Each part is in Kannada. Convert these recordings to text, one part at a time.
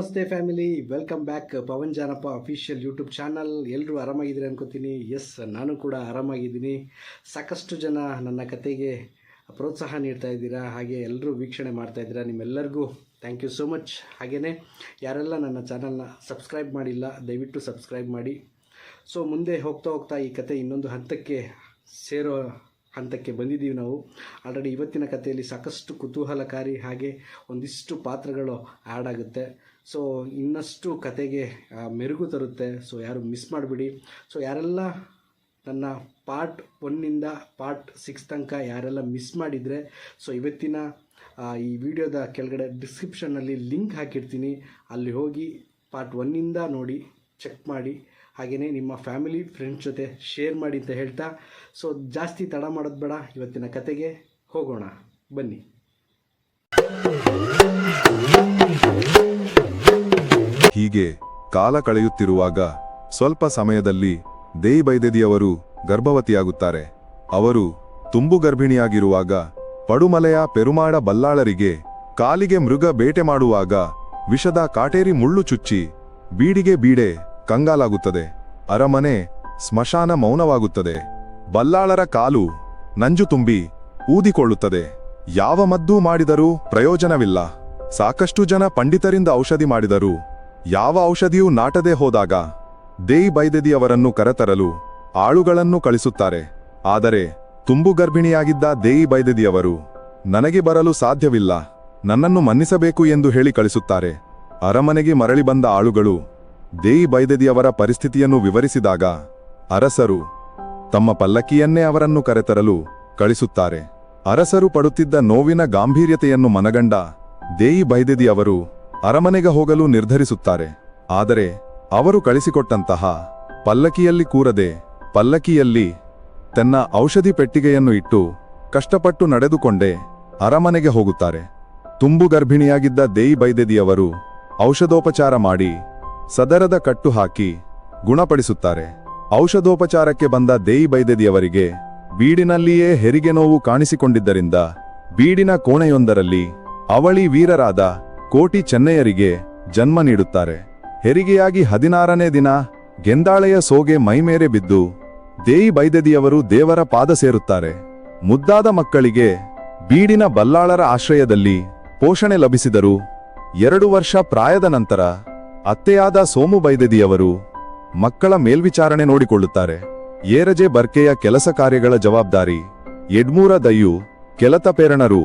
ನಮಸ್ತೆ family, welcome back Pavan Janappa official YouTube channel. ಎಲ್ಲರೂ ಆರಾಮಾಗಿದ್ದೀರಿ ಅನ್ಕೋತೀನಿ? ಎಸ್, ನಾನು ಕೂಡ ಆರಾಮಾಗಿದ್ದೀನಿ. ಸಾಕಷ್ಟು ಜನ ನನ್ನ ಕತೆಗೆ ಪ್ರೋತ್ಸಾಹ ನೀಡ್ತಾ ಇದ್ದೀರಾ? ಹಾಗೆ ಎಲ್ಲರೂ ವೀಕ್ಷಣೆ ಮಾಡ್ತಾ ಇದ್ದೀರಾ? ನಿಮ್ಮೆಲ್ಲರಿಗೂ ಥ್ಯಾಂಕ್ ಯು ಸೋ ಮಚ್ ಹಾಗೆಯೇ ಯಾರೆಲ್ಲ ನನ್ನ ಚಾನಲ್ನ ಸಬ್ಸ್ಕ್ರೈಬ್ ಮಾಡಿಲ್ಲ, ದಯವಿಟ್ಟು ಸಬ್ಸ್ಕ್ರೈಬ್ ಮಾಡಿ. ಸೊ ಮುಂದೆ ಹೋಗ್ತಾ ಹೋಗ್ತಾ ಈ ಕತೆ ಇನ್ನೊಂದು ಹಂತಕ್ಕೆ ಸೇರೋ ಹಂತಕ್ಕೆ ಬಂದಿದ್ದೀವಿ ನಾವು. ಆಲ್ರೆಡಿ ಇವತ್ತಿನ ಕಥೆಯಲ್ಲಿ ಸಾಕಷ್ಟು ಕುತೂಹಲಕಾರಿ ಹಾಗೆ ಒಂದಿಷ್ಟು ಪಾತ್ರಗಳು ಆ್ಯಡ್ ಆಗುತ್ತೆ. ಸೊ ಇನ್ನಷ್ಟು ಕತೆಗೆ ಮೆರುಗು ತರುತ್ತೆ. ಸೊ ಯಾರು ಮಿಸ್ ಮಾಡಿಬಿಡಿ. ಸೊ ಯಾರೆಲ್ಲ ನನ್ನ ಪಾರ್ಟ್ ಒನ್ನಿಂದ ಪಾರ್ಟ್ ಸಿಕ್ಸ್ ತನಕ ಯಾರೆಲ್ಲ ಮಿಸ್ ಮಾಡಿದರೆ ಸೊ ಇವತ್ತಿನ ಈ ವಿಡಿಯೋದ ಕೆಳಗಡೆ ಡಿಸ್ಕ್ರಿಪ್ಷನ್ನಲ್ಲಿ ಲಿಂಕ್ ಹಾಕಿರ್ತೀನಿ. ಅಲ್ಲಿ ಹೋಗಿ ಪಾರ್ಟ್ ಒನ್ನಿಂದ ನೋಡಿ ಚೆಕ್ ಮಾಡಿ. ಹಾಗೆಯೇ ನಿಮ್ಮ ಫ್ಯಾಮಿಲಿ ಫ್ರೆಂಡ್ಸ್ ಜೊತೆ ಶೇರ್ ಮಾಡಿ ಅಂತ ಹೇಳ್ತಾ. ಸೊ ಜಾಸ್ತಿ ತಡ ಮಾಡೋದು ಬೇಡ. ಇವತ್ತಿನ ಕತೆಗೆ ಹೋಗೋಣ. ಬನ್ನಿ. ಹೀಗೆ ಕಾಲ ಕಳೆಯುತ್ತಿರುವಾಗ ಸ್ವಲ್ಪ ಸಮಯದಲ್ಲಿ ದೇಯಿ ಬೈದೆದಿಯವರು ಗರ್ಭವತಿಯಾಗುತ್ತಾರೆ. ಅವರು ತುಂಬು ಗರ್ಭಿಣಿಯಾಗಿರುವಾಗ ಪಡುಮಲೆಯ ಪೆರುಮಾಡ ಬಲ್ಲಾಳರಿಗೆ ಕಾಲಿಗೆ ಮೃಗ ಬೇಟೆ ಮಾಡುವಾಗ ವಿಷದ ಕಾಟೇರಿ ಮುಳ್ಳು ಚುಚ್ಚಿ ಬೀಡಿಗೆ ಬೀಡೆ ಕಂಗಾಲಾಗುತ್ತದೆ. ಅರಮನೆ ಸ್ಮಶಾನ ಮೌನವಾಗುತ್ತದೆ. ಬಲ್ಲಾಳರ ಕಾಲು ನಂಜು ತುಂಬಿ ಊದಿಕೊಳ್ಳುತ್ತದೆ. ಯಾವ ಮದ್ದೂ ಮಾಡಿದರೂ ಪ್ರಯೋಜನವಿಲ್ಲ. ಸಾಕಷ್ಟು ಜನ ಪಂಡಿತರಿಂದ ಔಷಧಿ ಮಾಡಿದರು ಯಾವ ಔಷಧಿಯೂ ನಾಟದೆ ಹೋದಾಗ ದೇಯ್ ಬೈದೆದಿಯವರನ್ನು ಕರೆತರಲು ಆಳುಗಳನ್ನು ಕಳಿಸುತ್ತಾರೆ. ಆದರೆ ತುಂಬು ಗರ್ಭಿಣಿಯಾಗಿದ್ದ ದೇಯಿ ಬೈದೆದಿಯವರು, ನನಗೆ ಬರಲು ಸಾಧ್ಯವಿಲ್ಲ, ನನ್ನನ್ನು ಮನ್ನಿಸಬೇಕು ಎಂದು ಹೇಳಿ ಕಳಿಸುತ್ತಾರೆ. ಅರಮನೆಗೆ ಮರಳಿ ಬಂದ ಆಳುಗಳು ದೇಯಿ ಬೈದೆದಿಯವರ ಪರಿಸ್ಥಿತಿಯನ್ನು ವಿವರಿಸಿದಾಗ ಅರಸರು ತಮ್ಮ ಪಲ್ಲಕ್ಕಿಯನ್ನೇ ಅವರನ್ನು ಕರೆತರಲು ಕಳಿಸುತ್ತಾರೆ. ಅರಸರು ಪಡುತ್ತಿದ್ದ ನೋವಿನ ಗಾಂಭೀರ್ಯತೆಯನ್ನು ಮನಗಂಡ ದೇಯಿ ಬೈದೆದಿ ಅವರು ಅರಮನೆಗೆ ಹೋಗಲು ನಿರ್ಧರಿಸುತ್ತಾರೆ. ಆದರೆ ಅವರು ಕಳಿಸಿಕೊಟ್ಟಂತಹ ಪಲ್ಲಕಿಯಲ್ಲಿ ಕೂರದೆ ಪಲ್ಲಕಿಯಲ್ಲಿ ತನ್ನ ಔಷಧಿ ಪೆಟ್ಟಿಗೆಯನ್ನು ಇಟ್ಟು ಕಷ್ಟಪಟ್ಟು ನಡೆದುಕೊಂಡೇ ಅರಮನೆಗೆ ಹೋಗುತ್ತಾರೆ. ತುಂಬು ಗರ್ಭಿಣಿಯಾಗಿದ್ದ ದೇಯಿ ಬೈದೆದಿಯವರು ಔಷಧೋಪಚಾರ ಮಾಡಿ ಸದರದ ಕಟ್ಟು ಹಾಕಿ ಗುಣಪಡಿಸುತ್ತಾರೆ. ಔಷಧೋಪಚಾರಕ್ಕೆ ಬಂದ ದೇಯಿ ಬೈದೆದಿಯವರಿಗೆ ಬೀಡಿನಲ್ಲಿಯೇ ಹೆರಿಗೆ ನೋವು ಕಾಣಿಸಿಕೊಂಡಿದ್ದರಿಂದ ಬೀಡಿನ ಕೋಣೆಯೊಂದರಲ್ಲಿ ಅವಳಿ ವೀರರಾದ ಕೋಟಿ ಚೆನ್ನಯ್ಯರಿಗೆ ಜನ್ಮ ನೀಡುತ್ತಾರೆ. ಹೆರಿಗೆಯಾಗಿ ಹದಿನಾರನೇ ದಿನ ಗೆಂದಾಳೆಯ ಸೋಗೆ ಮೈಮೇರೆ ಬಿದ್ದು ದೇಯಿ ಬೈದದಿಯವರು ದೇವರ ಪಾದ ಸೇರುತ್ತಾರೆ. ಮುದ್ದಾದ ಮಕ್ಕಳಿಗೆ ಬೀಡಿನ ಬಲ್ಲಾಳರ ಆಶ್ರಯದಲ್ಲಿ ಪೋಷಣೆ ಲಭಿಸಿದರು. ಎರಡು ವರ್ಷ ಪ್ರಾಯದ ನಂತರ ಅತ್ತೆಯಾದ ಸೋಮು ಬೈದದಿಯವರು ಮಕ್ಕಳ ಮೇಲ್ವಿಚಾರಣೆ ನೋಡಿಕೊಳ್ಳುತ್ತಾರೆ. ಏರಜೆ ಬರ್ಕೆಯ ಕೆಲಸ ಕಾರ್ಯಗಳ ಜವಾಬ್ದಾರಿ, ಎಡ್ಮೂರ ದಯ್ಯು ಕೆಲತ ಪೇರಣರು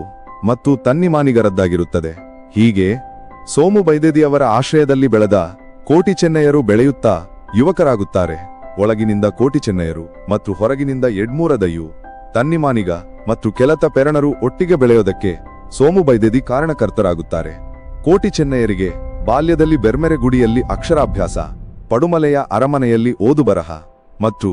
ಮತ್ತು ತನ್ನಿಮಾನಿಗರದ್ದಾಗಿರುತ್ತದೆ. ಹೀಗೆ ಸೋಮು ಬೈದೇದಿಯವರ ಆಶ್ರಯದಲ್ಲಿ ಬೆಳೆದ ಕೋಟಿ ಚೆನ್ನಯ್ಯರು ಬೆಳೆಯುತ್ತಾ ಯುವಕರಾಗುತ್ತಾರೆ. ಒಳಗಿನಿಂದ ಕೋಟಿ ಚೆನ್ನಯ್ಯರು ಮತ್ತು ಹೊರಗಿನಿಂದ ಎಡ್ಮೂರ ದಯ್ಯು ತನ್ನಿಮಾನಿಗ ಮತ್ತು ಕೆಲತ ಪೆರಣರು ಒಟ್ಟಿಗೆ ಬೆಳೆಯೋದಕ್ಕೆ ಸೋಮು ಬೈದೇದಿ ಕಾರಣಕರ್ತರಾಗುತ್ತಾರೆ. ಕೋಟಿ ಚೆನ್ನಯ್ಯರಿಗೆ ಬಾಲ್ಯದಲ್ಲಿ ಬೆರ್ಮೆರೆ ಗುಡಿಯಲ್ಲಿ ಅಕ್ಷರಾಭ್ಯಾಸ, ಪಡುಮಲೆಯ ಅರಮನೆಯಲ್ಲಿ ಓದುಬರಹ ಮತ್ತು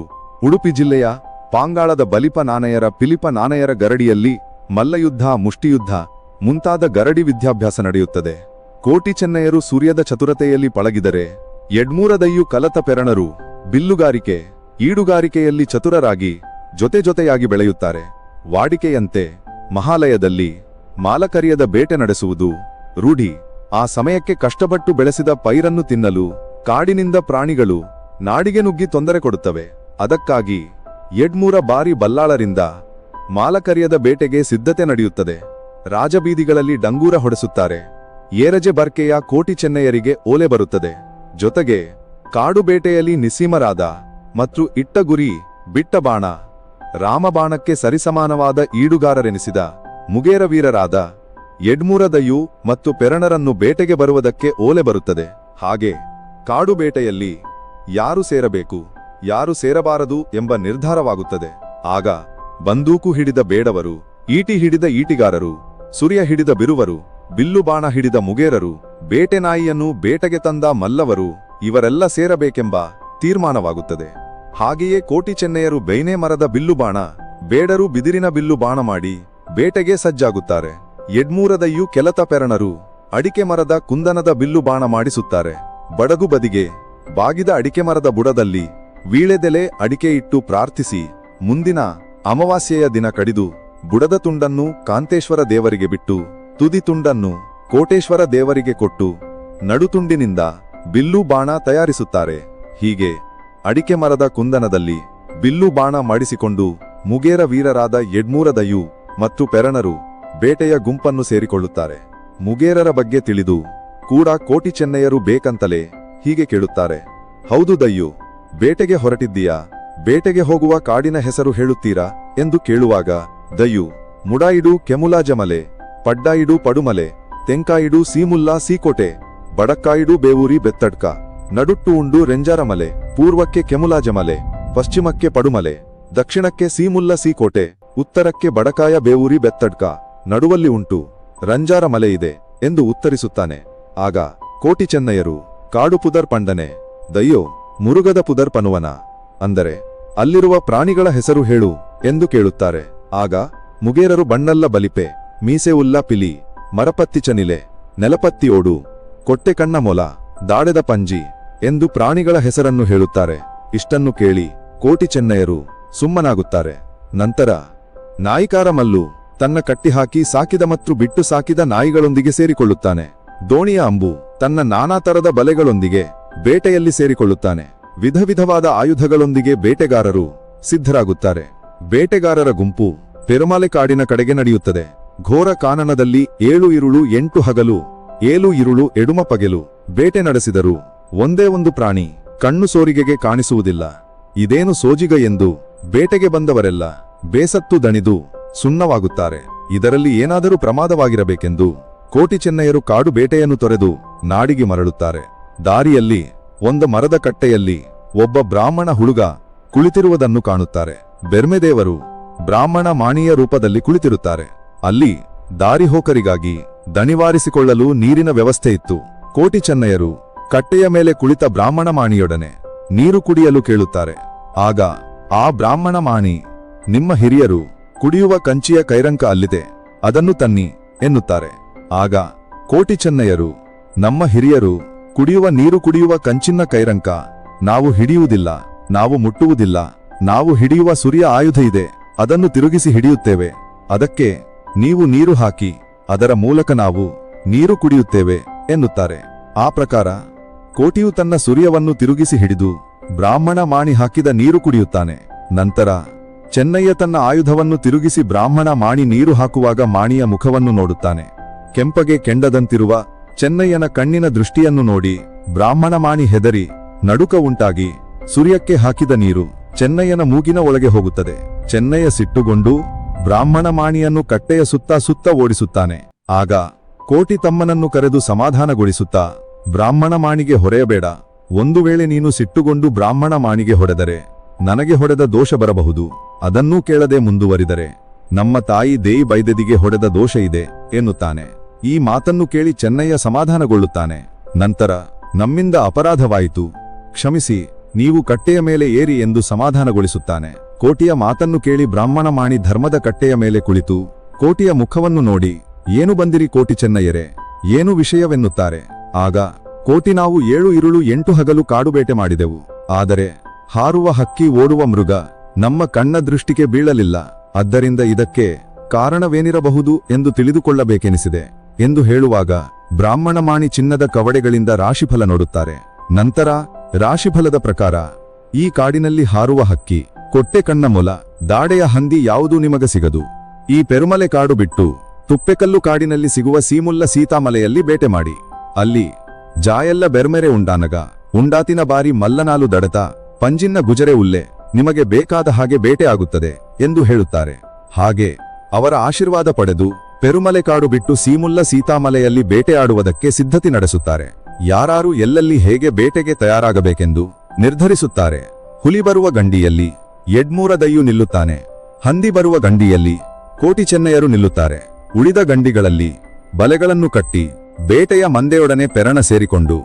ಉಡುಪಿ ಜಿಲ್ಲೆಯ ಪಾಂಗಾಳದ ಬಲಿಪ ನಾನಯರ ಪಿಲಿಪ ನಾನಯರ ಗರಡಿಯಲ್ಲಿ ಮಲ್ಲಯುದ್ಧ, ಮುಷ್ಟಿಯುದ್ಧ ಮುಂತಾದ ಗರಡಿ ವಿದ್ಯಾಭ್ಯಾಸ ನಡೆಯುತ್ತದೆ. ಕೋಟಿ ಚೆನ್ನಯರು ಸೂರ್ಯದ ಚತುರತೆಯಲ್ಲಿ ಪಳಗಿದರೆ, ಎಡ್ಮೂರದಯ್ಯು ಕಲತ ಪೆರಣರು, ಬಿಲ್ಲುಗಾರಿಕೆ, ಈಡುಗಾರಿಕೆಯಲ್ಲಿ ಚತುರರಾಗಿ, ಜೊತೆ ಜೊತೆಯಾಗಿ ಬೆಳೆಯುತ್ತಾರೆ. ವಾಡಿಕೆಯಂತೆ, ಮಹಾಲಯದಲ್ಲಿ, ಮಾಲಕರಿಯದ ಬೇಟೆ ನಡೆಸುವುದು, ರೂಢಿ. ಆ ಸಮಯಕ್ಕೆ ಕಷ್ಟಪಟ್ಟು ಬೆಳೆಸಿದ ಪೈರನ್ನು ತಿನ್ನಲು, ಕಾಡಿನಿಂದ ಪ್ರಾಣಿಗಳು, ನಾಡಿಗೆ ನುಗ್ಗಿ ತೊಂದರೆ ಕೊಡುತ್ತವೆ. ಅದಕ್ಕಾಗಿ, ಎಡ್ಮೂರ ಬಾರಿ ಬಲ್ಲಾಳರಿಂದ, ಮಾಲಕರಿಯದ ಬೇಟೆಗೆ ಸಿದ್ಧತೆ ನಡೆಯುತ್ತದೆ. ರಾಜಬೀದಿಗಳಲ್ಲಿ ಡಂಗೂರ ಹೊಡೆಸುತ್ತಾರೆ. ಏರಜೆ ಬರ್ಕೆಯ ಕೋಟಿ ಚೆನ್ನಯ್ಯರಿಗೆ ಓಲೆ ಬರುತ್ತದೆ. ಜೊತೆಗೆ, ಕಾಡುಬೇಟೆಯಲ್ಲಿ ನಿಸೀಮರಾದ ಮತ್ತು ಇಟ್ಟ ಗುರಿ, ಬಿಟ್ಟ ಬಾಣ, ರಾಮಬಾಣಕ್ಕೆ ಸರಿಸಮಾನವಾದ ಈಡುಗಾರರೆನಿಸಿದ ಮುಗೇರ ವೀರರಾದ ಯಡ್ಮೂರದಯು ಮತ್ತು ಪೆರಣರನ್ನು ಬೇಟೆಗೆ ಬರುವುದಕ್ಕೆ ಓಲೆ ಬರುತ್ತದೆ. ಹಾಗೆ, ಕಾಡುಬೇಟೆಯಲ್ಲಿ ಯಾರು ಸೇರಬೇಕು, ಯಾರು ಸೇರಬಾರದು ಎಂಬ ನಿರ್ಧಾರವಾಗುತ್ತದೆ. ಆಗ, ಬಂದೂಕು ಹಿಡಿದ ಬೇಡವರು, ಈಟಿ ಹಿಡಿದ ಈಟಿಗಾರರು ಸುರಿಯ ಹಿಡಿದ ಬಿರುವರು, ಬಿಲ್ಲು ಬಾಣ ಹಿಡಿದ ಮುಗೇರರು, ಬೇಟೆ ನಾಯಿಯನ್ನು ಬೇಟೆಗೆ ತಂದ ಮಲ್ಲವರು, ಇವರೆಲ್ಲ ಸೇರಬೇಕೆಂಬ ತೀರ್ಮಾನವಾಗುತ್ತದೆ. ಹಾಗೆಯೇ ಕೋಟಿ ಚೆನ್ನೆಯರು ಬೇನೆ ಮರದ ಬಿಲ್ಲು ಬಾಣ, ಬೇಡರು ಬಿದಿರಿನ ಬಿಲ್ಲು ಬಾಣ ಮಾಡಿ ಬೇಟೆಗೆ ಸಜ್ಜಾಗುತ್ತಾರೆ. ಯಡ್ಮೂರದಯ್ಯು ಕೆಲತ ಪೆರಣರು, ಅಡಿಕೆ ಮರದ ಕುಂದನದ ಬಿಲ್ಲು ಬಾಣ ಮಾಡಿಸುತ್ತಾರೆ. ಬಡಗು ಬದಿಗೆ, ಬಾಗಿದ ಅಡಿಕೆ ಮರದ ಬುಡದಲ್ಲಿ, ವೀಳೆದೆಲೆ ಅಡಿಕೆ ಇಟ್ಟು ಪ್ರಾರ್ಥಿಸಿ, ಮುಂದಿನ ಅಮಾವಾಸ್ಯೆಯ ದಿನ ಕಡಿದು ಬುಡದ ತುಂಡನ್ನು ಕಾಂತೇಶ್ವರ ದೇವರಿಗೆ ಬಿಟ್ಟು, ತುದಿ ತುಂಡನ್ನು ಕೋಟೇಶ್ವರ ದೇವರಿಗೆ ಕೊಟ್ಟು, ನಡುತುಂಡಿನಿಂದ ಬಿಲ್ಲು ಬಾಣ ತಯಾರಿಸುತ್ತಾರೆ. ಹೀಗೆ ಅಡಿಕೆ ಮರದ ಕುಂದನದಲ್ಲಿ ಬಿಲ್ಲು ಬಾಣ ಮಾಡಿಸಿಕೊಂಡು ಮುಗೇರ ವೀರರಾದ ಯಡ್ಮೂರದಯು ಮತ್ತು ಪೆರಣರು ಬೇಟೆಯ ಗುಂಪನ್ನು ಸೇರಿಕೊಳ್ಳುತ್ತಾರೆ. ಮುಗೇರರ ಬಗ್ಗೆ ತಿಳಿದು ಕೂಡ ಕೋಟಿ ಚೆನ್ನಯ್ಯರು ಬೇಕಂತಲೇ ಹೀಗೆ ಕೇಳುತ್ತಾರೆ. ಹೌದು ದಯ್ಯು, ಬೇಟೆಗೆ ಹೊರಟಿದ್ದೀಯಾ? ಬೇಟೆಗೆ ಹೋಗುವ ಕಾಡಿನ ಹೆಸರು ಹೇಳುತ್ತೀರಾ? ಎಂದು ಕೇಳುವಾಗ ದಯ್ಯು ಮುಡಾಯಿಡು ಕೆಮುಲಾಜಮಲೆ, ಪಡ್ಡಾಯಿಡು ಪಡುಮಲೆ, ತೆಂಕಾಯಿಡು ಸೀಮುಲ್ಲಾ ಸೀಕೋಟೆ, ಬಡಕ್ಕಾಯಿಡು ಬೇವೂರಿ ಬೆತ್ತಡ್ಕ, ನಡುಟ್ಟು ಉಂಡು ರೆಂಜಾರಮಲೆ, ಪೂರ್ವಕ್ಕೆ ಕೆಮುಲಾಜಮಲೆ, ಪಶ್ಚಿಮಕ್ಕೆ ಪಡುಮಲೆ, ದಕ್ಷಿಣಕ್ಕೆ ಸೀಮುಲ್ಲ ಸೀಕೋಟೆ, ಉತ್ತರಕ್ಕೆ ಬಡಕಾಯ ಬೇವೂರಿ ಬೆತ್ತಡ್ಕ, ನಡುವಲ್ಲಿ ಉಂಟು ರಂಜಾರ ಮಲೆ ಇದೆ ಎಂದು ಉತ್ತರಿಸುತ್ತಾನೆ. ಆಗ ಕೋಟಿ ಚೆನ್ನಯ್ಯರು, ಕಾಡು ಪುದರ್ ಪಂಡನೆ, ದಯ್ಯೋ, ಮುರುಗದ ಪುದರ್ ಪನುವನ, ಅಂದರೆ ಅಲ್ಲಿರುವ ಪ್ರಾಣಿಗಳ ಹೆಸರು ಹೇಳು ಎಂದು ಕೇಳುತ್ತಾರೆ. ಆಗ ಮುಗೇರರು ಬಣ್ಣಲ್ಲ ಬಲಿಪೆ, ಮೀಸೆ ಉಲ್ಲ ಪಿಲಿ, ಮರಪತ್ತಿ ಚನಿಲೆ, ನೆಲಪತ್ತಿ ಓಡು, ಕೊಟ್ಟೆ ಕಣ್ಣ ಮೊಲ, ದಾಡೆದ ಪಂಜಿ ಎಂದು ಪ್ರಾಣಿಗಳ ಹೆಸರನ್ನು ಹೇಳುತ್ತಾರೆ. ಇಷ್ಟನ್ನು ಕೇಳಿ ಕೋಟಿ ಚೆನ್ನಯ್ಯರು ಸುಮ್ಮನಾಗುತ್ತಾರೆ. ನಂತರ, ನಾಯಿಕಾರ ಮಲ್ಲು ತನ್ನ ಕಟ್ಟಿಹಾಕಿ ಸಾಕಿದ ಮತ್ತು ಬಿಟ್ಟು ಸಾಕಿದ ನಾಯಿಗಳೊಂದಿಗೆ ಸೇರಿಕೊಳ್ಳುತ್ತಾನೆ. ದೋಣಿಯ ಅಂಬು ತನ್ನ ನಾನಾ ತರದ ಬಲೆಗಳೊಂದಿಗೆ ಬೇಟೆಯಲ್ಲಿ ಸೇರಿಕೊಳ್ಳುತ್ತಾನೆ. ವಿಧ ವಿಧವಾದ ಆಯುಧಗಳೊಂದಿಗೆ ಬೇಟೆಗಾರರು ಸಿದ್ಧರಾಗುತ್ತಾರೆ. ಬೇಟೆಗಾರರ ಗುಂಪು ಪೆರುಮಾಲೆ ಕಾಡಿನ ಕಡೆಗೆ ನಡೆಯುತ್ತದೆ. ಘೋರ ಕಾನನದಲ್ಲಿ ಏಳು ಇರುಳು, ಎಂಟು ಹಗಲು, ಏಳು ಇರುಳು, ಎಡುಮ ಪಗೆಲು ಬೇಟೆ ನಡೆಸಿದರು. ಒಂದೇ ಒಂದು ಪ್ರಾಣಿ ಕಣ್ಣು ಸೋರಿಗೆಗೆ ಕಾಣಿಸುವುದಿಲ್ಲ. ಇದೇನು ಸೋಜಿಗ ಎಂದು ಬೇಟೆಗೆ ಬಂದವರೆಲ್ಲ ಬೇಸತ್ತು ದಣಿದು ಸುಣ್ಣವಾಗುತ್ತಾರೆ. ಇದರಲ್ಲಿ ಏನಾದರೂ ಪ್ರಮಾದವಾಗಿರಬೇಕೆಂದು ಕೋಟಿ ಚೆನ್ನಯ್ಯರು ಕಾಡು ಬೇಟೆಯನ್ನು ತೊರೆದು ನಾಡಿಗೆ ಮರಳುತ್ತಾರೆ. ದಾರಿಯಲ್ಲಿ, ಒಂದು ಮರದ ಕಟ್ಟೆಯಲ್ಲಿ, ಒಬ್ಬ ಬ್ರಾಹ್ಮಣ ಹುಡುಗ ಕುಳಿತಿರುವುದನ್ನು ಕಾಣುತ್ತಾರೆ. ಬೆರ್ಮೆದೇವರು ಬ್ರಾಹ್ಮಣ ಮಾಣಿಯ ರೂಪದಲ್ಲಿ ಕುಳಿತಿರುತ್ತಾರೆ. ಅಲ್ಲಿ ದಾರಿಹೋಕರಿಗಾಗಿ ದಣಿವಾರಿಸಿಕೊಳ್ಳಲು ನೀರಿನ ವ್ಯವಸ್ಥೆ ಇತ್ತು. ಕೋಟಿ ಚೆನ್ನಯ್ಯರು ಕಟ್ಟೆಯ ಮೇಲೆ ಕುಳಿತ ಬ್ರಾಹ್ಮಣ ಮಾಣಿಯೊಡನೆ ನೀರು ಕುಡಿಯಲು ಕೇಳುತ್ತಾರೆ. ಆಗ ಆ ಬ್ರಾಹ್ಮಣ ಮಾಣಿ, ನಿಮ್ಮ ಹಿರಿಯರು ಕುಡಿಯುವ ಕಂಚಿಯ ಕೈರಂಕ ಅಲ್ಲಿದೆ, ಅದನ್ನು ತನ್ನಿ ಎನ್ನುತ್ತಾರೆ. ಆಗ ಕೋಟಿ ಚೆನ್ನಯ್ಯರು, ನಮ್ಮ ಹಿರಿಯರು ಕುಡಿಯುವ ನೀರು ಕುಡಿಯುವ ಕಂಚಿನ ಕೈರಂಕ ನಾವು ಹಿಡಿಯುವುದಿಲ್ಲ ನಾವು ಮುಟ್ಟುವುದಿಲ್ಲ. ನಾವು ಹಿಡಿಯುವ ಸೂರ್ಯ ಆಯುಧ ಇದೆ. ಅದನ್ನು ತಿರುಗಿಸಿ ಹಿಡಿಯುತ್ತೇವೆ. ಅದಕ್ಕೆ ನೀವು ನೀರು ಹಾಕಿ, ಅದರ ಮೂಲಕ ನಾವು ನೀರು ಕುಡಿಯುತ್ತೇವೆ ಎನ್ನುತ್ತಾರೆ. ಆ ಪ್ರಕಾರ ಕೋಟಿಯು ತನ್ನ ಸೂರ್ಯವನ್ನು ತಿರುಗಿಸಿ ಹಿಡಿದು ಬ್ರಾಹ್ಮಣ ಮಾಣಿ ಹಾಕಿದ ನೀರು ಕುಡಿಯುತ್ತಾನೆ. ನಂತರ ಚೆನ್ನಯ್ಯ ತನ್ನ ಆಯುಧವನ್ನು ತಿರುಗಿಸಿ ಬ್ರಾಹ್ಮಣ ಮಾಣಿ ನೀರು ಹಾಕುವಾಗ ಮಾಣಿಯ ಮುಖವನ್ನು ನೋಡುತ್ತಾನೆ. ಕೆಂಪಗೆ ಕೆಂಡದಂತಿರುವ ಚೆನ್ನಯ್ಯನ ಕಣ್ಣಿನ ದೃಷ್ಟಿಯನ್ನು ನೋಡಿ ಬ್ರಾಹ್ಮಣ ಮಾಣಿ ಹೆದರಿ ನಡುಕ ಉಂಟಾಗಿ ಸೂರ್ಯಕ್ಕೆ ಹಾಕಿದ ನೀರು ಚೆನ್ನಯ್ಯನ ಮೂಗಿನ ಒಳಗೆ ಹೋಗುತ್ತದೆ. ಚೆನ್ನಯ್ಯ ಸಿಟ್ಟುಗೊಂಡು ಬ್ರಾಹ್ಮಣ ಮಾಣಿಯನ್ನು ಕಟ್ಟೆಯ ಸುತ್ತ ಸುತ್ತ ಓಡಿಸುತ್ತಾನೆ. ಆಗ ಕೋಟಿ ತಮ್ಮನನ್ನು ಕರೆದು ಸಮಾಧಾನಗೊಳಿಸುತ್ತಾ, ಬ್ರಾಹ್ಮಣ ಮಾಣಿಗೆ ಹೊರೆಯಬೇಡ. ಒಂದು ವೇಳೆ ನೀನು ಸಿಟ್ಟುಗೊಂಡು ಬ್ರಾಹ್ಮಣ ಮಾಣಿಗೆ ಹೊಡೆದರೆ ನನಗೆ ಹೊಡೆದ ದೋಷ ಬರಬಹುದು. ಅದನ್ನೂ ಕೇಳದೆ ಮುಂದುವರಿದರೆ ನಮ್ಮ ತಾಯಿ ದೇಯಿ ಬೈದದಿಗೆ ಹೊಡೆದ ದೋಷ ಇದೆ ಎನ್ನುತ್ತಾನೆ. ಈ ಮಾತನ್ನು ಕೇಳಿ ಚೆನ್ನಯ್ಯ ಸಮಾಧಾನಗೊಳ್ಳುತ್ತಾನೆ. ನಂತರ ನಮ್ಮಿಂದ ಅಪರಾಧವಾಯಿತು. ಕ್ಷಮಿಸಿ ನೀವು ಕಟ್ಟೆಯ ಮೇಲೆ ಏರಿ ಎಂದು ಸಮಾಧಾನಗೊಳಿಸುತ್ತಾನೆ. ಕೋಟಿಯ ಮಾತನ್ನು ಕೇಳಿ ಬ್ರಾಹ್ಮಣ ಮಾಣಿ ಧರ್ಮದ ಕಟ್ಟೆಯ ಮೇಲೆ ಕುಳಿತು, ಕೋಟಿಯ ಮುಖವನ್ನು ನೋಡಿ, ಏನು ಬಂದಿರಿ ಕೋಟಿ ಚೆನ್ನಯ್ಯರೆ? ಏನು ವಿಷಯವೆನ್ನುತ್ತಾರೆ? ಆಗ, ಕೋಟಿ ನಾವು ಏಳು ಇರುಳು ಎಂಟು ಹಗಲು ಕಾಡುಬೇಟೆ ಮಾಡಿದೆವು. ಆದರೆ, ಹಾರುವ ಹಕ್ಕಿ ಓಡುವ ಮೃಗ ನಮ್ಮ ಕಣ್ಣ ದೃಷ್ಟಿಗೆ ಬೀಳಲಿಲ್ಲ. ಆದ್ದರಿಂದ ಇದಕ್ಕೆ ಕಾರಣವೇನಿರಬಹುದು ಎಂದು ತಿಳಿದುಕೊಳ್ಳಬೇಕೆನಿಸಿದೆ. ಎಂದು ಹೇಳುವಾಗ ಬ್ರಾಹ್ಮಣ ಮಾಣಿ ಚಿನ್ನದ ಕವಡೆಗಳಿಂದ ರಾಶಿಫಲ ನೋಡುತ್ತಾರೆ. ನಂತರ ರಾಶಿಫಲದ ಪ್ರಕಾರ, ಈ ಕಾಡಿನಲ್ಲಿ ಹಾರುವ ಹಕ್ಕಿ, ಕೊಟ್ಟೆ ಕಣ್ಣ ಮೊಲ, ದಾಡೆಯ ಹಂದಿ ಯಾವುದೂ ನಿಮಗ ಸಿಗದು? ಈ ಪೆರುಮಲೆ ಕಾಡು ಬಿಟ್ಟು ತುಪ್ಪೆಕಲ್ಲು ಕಾಡಿನಲ್ಲಿ ಸಿಗುವ ಸೀಮುಲ್ಲ ಸೀತಾಮಲೆಯಲ್ಲಿ ಬೇಟೆ ಮಾಡಿ. ಅಲ್ಲಿ ಜಾಯೆಲ್ಲ ಬೆರ್ಮೆರೆ ಉಂಡಾನಗ, ಉಂಡಾತಿನ ಬಾರಿ ಮಲ್ಲನಾಲು ದಡತ, ಪಂಜಿನ್ನ ಗುಜರೆ ಉಲ್ಲೆ, ನಿಮಗೆ ಬೇಕಾದ ಹಾಗೆ ಬೇಟೆ ಆಗುತ್ತದೆ ಎಂದು ಹೇಳುತ್ತಾರೆ. ಹಾಗೆ ಅವರ ಆಶೀರ್ವಾದ ಪಡೆದು ಪೆರುಮಲೆ ಕಾಡು ಬಿಟ್ಟು ಸೀಮುಲ್ಲ ಸೀತಾಮಲೆಯಲ್ಲಿ ಬೇಟೆಯಾಡುವುದಕ್ಕೆ ಸಿದ್ಧತೆ ನಡೆಸುತ್ತಾರೆ. ಯಾರಾರು ಎಲ್ಲೆಲ್ಲಿ ಹೇಗೆ ಬೇಟೆಗೆ ತಯಾರಾಗಬೇಕೆಂದು ನಿರ್ಧರಿಸುತ್ತಾರೆ. ಹುಲಿ ಬರುವ ಗಂಡಿಯಲ್ಲಿ ಎಡ್ಮೂರ ದಯ್ಯು ನಿಲ್ಲುತ್ತಾನೆ. ಹಂದಿ ಬರುವ ಗಂಡಿಯಲ್ಲಿ ಕೋಟಿ ಚೆನ್ನಯ್ಯರು ನಿಲ್ಲುತ್ತಾರೆ. ಉಳಿದ ಗಂಡಿಗಳಲ್ಲಿ ಬಲೆಗಳನ್ನು ಕಟ್ಟಿ ಬೇಟೆಯ ಮಂದೆಯೊಡನೆ ಪೆರಣ ಸೇರಿಕೊಂಡು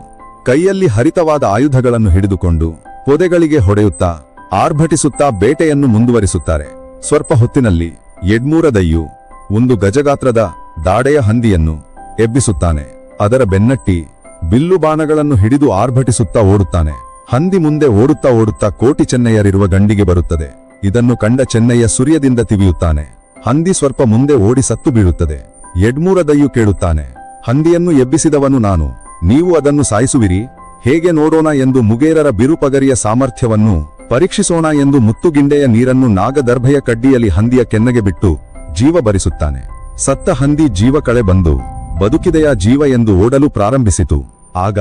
ಕೈಯಲ್ಲಿ ಹರಿತವಾದ ಆಯುಧಗಳನ್ನು ಹಿಡಿದುಕೊಂಡು ಪೊದೆಗಳಿಗೆ ಹೊಡೆಯುತ್ತಾ ಆರ್ಭಟಿಸುತ್ತಾ ಬೇಟೆಯನ್ನು ಮುಂದುವರಿಸುತ್ತಾರೆ. ಸ್ವಲ್ಪ ಹೊತ್ತಿನಲ್ಲಿ ಎಡ್ಮೂರದಯ್ಯು ಒಂದು ಗಜಗಾತ್ರದ ದಾಡೆಯ ಹಂದಿಯನ್ನು ಎಬ್ಬಿಸುತ್ತಾನೆ. ಅದರ ಬೆನ್ನಟ್ಟಿ ಬಿಲ್ಲು ಬಾಣಗಳನ್ನು ಹಿಡಿದು ಆರ್ಭಟಿಸುತ್ತಾ ಓಡುತ್ತಾನೆ. ಹಂದಿ ಮುಂದೆ ಓಡುತ್ತಾ ಓಡುತ್ತಾ ಕೋಟಿ ಚೆನ್ನಯ್ಯರಿರುವ ಗಂಡಿಗೆ ಬರುತ್ತದೆ. ಇದನ್ನು ಕಂಡ ಚೆನ್ನಯ್ಯ ಸೂರ್ಯದಿಂದ ತಿವಿಯುತ್ತಾನೆ. ಹಂದಿ ಸ್ವಲ್ಪ ಮುಂದೆ ಓಡಿ ಸತ್ತು ಬೀಳುತ್ತದೆ. ಎಡ್ಮೂರದಯ್ಯು ಕೇಳುತ್ತಾನೆ, ಹಂದಿಯನ್ನು ಎಬ್ಬಿಸಿದವನು ನಾನು. ನೀವು ಅದನ್ನು ಸಾಯಿಸುವಿರಿ. ಹೇಗೆ ನೋಡೋಣ ಎಂದು ಮುಗೇರರ ಬಿರುಪಗರಿಯ ಸಾಮರ್ಥ್ಯವನ್ನು ಪರೀಕ್ಷಿಸೋಣ ಎಂದು ಮುತ್ತುಗಿಂಡೆಯ ನೀರನ್ನು ನಾಗದರ್ಭೆಯ ಕಡ್ಡಿಯಲ್ಲಿ ಹಂದಿಯ ಕೆನ್ನಗೆ ಬಿಟ್ಟು ಜೀವ ಬರಿಸುತ್ತಾನೆ ಸತ್ತ ಹಂದಿ ಜೀವ ಕಳೆ ಬಂದು ಬದುಕಿದೆಯ ಜೀವ ಎಂದು ಓಡಲು ಪ್ರಾರಂಭಿಸಿತು. ಆಗ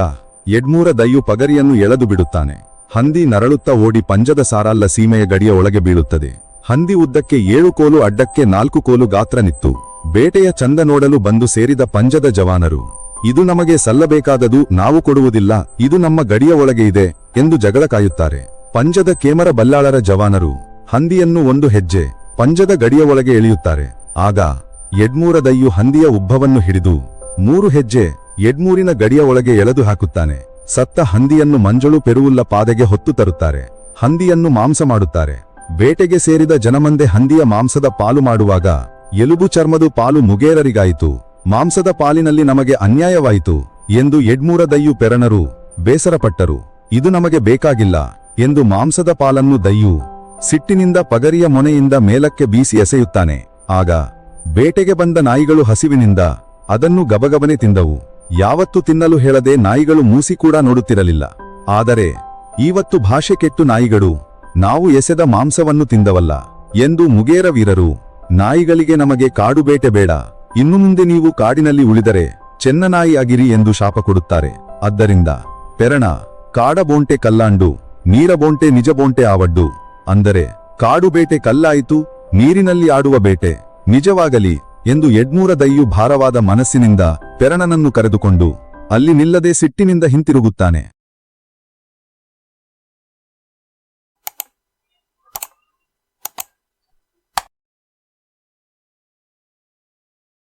ಯಡ್ಮೂರ ದಯ್ಯು ಪಗರಿಯನ್ನು ಎಳೆದು ಬಿಡುತ್ತಾನೆ. ಹಂದಿ ನರಳುತ್ತಾ ಓಡಿ ಪಂಜದ ಸಾರಲ್ಲ ಸೀಮೆಯ ಗಡಿಯ ಒಳಗೆ ಬೀಳುತ್ತದೆ. ಹಂದಿ ಉದ್ದಕ್ಕೆ ಏಳು ಕೋಲು ಅಡ್ಡಕ್ಕೆ ನಾಲ್ಕು ಕೋಲು ಗಾತ್ರ ನಿತ್ತು. ಬೇಟೆಯ ಚಂದ ನೋಡಲು ಬಂದು ಸೇರಿದ ಪಂಜದ ಜವಾನರು, ಇದು ನಮಗೆ ಸಲ್ಲಬೇಕಾದದು, ನಾವು ಕೊಡುವುದಿಲ್ಲ, ಇದು ನಮ್ಮ ಗಡಿಯ ಒಳಗೆ ಇದೆ ಎಂದು ಜಗಳ ಕಾಯುತ್ತಾರೆ. ಪಂಜದ ಕೇಮರ ಬಲ್ಲಾಳರ ಜವಾನರು ಹಂದಿಯನ್ನು ಒಂದು ಹೆಜ್ಜೆ ಪಂಜದ ಗಡಿಯ ಒಳಗೆ ಎಳೆಯುತ್ತಾರೆ. ಆಗ ಎಡ್ಮೂರ ದಯ್ಯು ಹಂದಿಯ ಉಬ್ಬವನ್ನು ಹಿಡಿದು ಮೂರು ಹೆಜ್ಜೆ ಯಡ್ಮೂರಿನ ಗಡಿಯ ಒಳಗೆ ಎಳೆದು ಹಾಕುತ್ತಾನೆ. ಸತ್ತ ಹಂದಿಯನ್ನು ಮಂಜಳು ಪೆರುವುಲ್ಲ ಪಾದೆಗೆ ಹೊತ್ತು ತರುತ್ತಾರೆ. ಹಂದಿಯನ್ನು ಮಾಂಸ ಮಾಡುತ್ತಾರೆ. ಬೇಟೆಗೆ ಸೇರಿದ ಜನಮಂದೆ ಹಂದಿಯ ಮಾಂಸದ ಪಾಲು ಮಾಡುವಾಗ ಎಲುಬು ಚರ್ಮದು ಪಾಲು ಮುಗೇರರಿಗಾಯಿತು. ಮಾಂಸದ ಪಾಲಿನಲ್ಲಿ ನಮಗೆ ಅನ್ಯಾಯವಾಯಿತು ಎಂದು ಯಡ್ಮೂರದಯ್ಯು ಪೆರಣರು ಬೇಸರಪಟ್ಟರು. ಇದು ನಮಗೆ ಬೇಕಾಗಿಲ್ಲ ಎಂದು ಮಾಂಸದ ಪಾಲನ್ನು ದಯ್ಯು ಸಿಟ್ಟಿನಿಂದ ಪಗರಿಯ ಮೊನೆಯಿಂದ ಮೇಲಕ್ಕೆ ಬೀಸಿ ಎಸೆಯುತ್ತಾನೆ. ಆಗ ಬೇಟೆಗೆ ಬಂದ ನಾಯಿಗಳು ಹಸಿವಿನಿಂದ ಅದನ್ನು ಗಬಗಬನೆ ತಿಂದವು. ಯಾವತ್ತು ತಿನ್ನಲು ಹೇಳದೆ ನಾಯಿಗಳು ಮೂಸಿ ಕೂಡ ನೋಡುತ್ತಿರಲಿಲ್ಲ. ಆದರೆ ಇವತ್ತು ಭಾಷೆ ಕೆಟ್ಟು ನಾಯಿಗಳು, ನಾವು ಎಸೆದ ಮಾಂಸವನ್ನು ತಿಂದವಲ್ಲ. ಎಂದು ಮುಗೇರ ವೀರರು, ನಾಯಿಗಳಿಗೆ ನಮಗೆ ಕಾಡು ಬೇಟೆ ಬೇಡ. ಇನ್ನು ಮುಂದೆ ನೀವು ಕಾಡಿನಲ್ಲಿ ಉಳಿದರೆ ಚೆನ್ನನಾಯಿಯಾಗಿರಿ ಎಂದು ಶಾಪ ಕೊಡುತ್ತಾರೆ. ಆದ್ದರಿಂದ, ಪೆರಣ ಕಾಡಬೋಂಟೆ ಕಲ್ಲಾಂಡು ನೀರಬೋಂಟೆ ನಿಜಬೋಂಟೆ ಆವಡ್ಡು. ಅಂದರೆ, ಕಾಡು ಬೇಟೆ ಕಲ್ಲಾಯಿತು, ನೀರಿನಲ್ಲಿ ಆಡುವ ಬೇಟೆ. ನಿಜವಾಗಲಿ ಎಂದು ಎಡ್ಮೂರ ದೈಯು ಭಾರವಾದ ಮನಸ್ಸಿನಿಂದ ಪೆರಣನನ್ನು ಕರೆದುಕೊಂಡು ಅಲ್ಲಿ ನಿಲ್ಲದೆ ಸಿಟ್ಟಿನಿಂದ ಹಿಂತಿರುಗುತ್ತಾನೆ.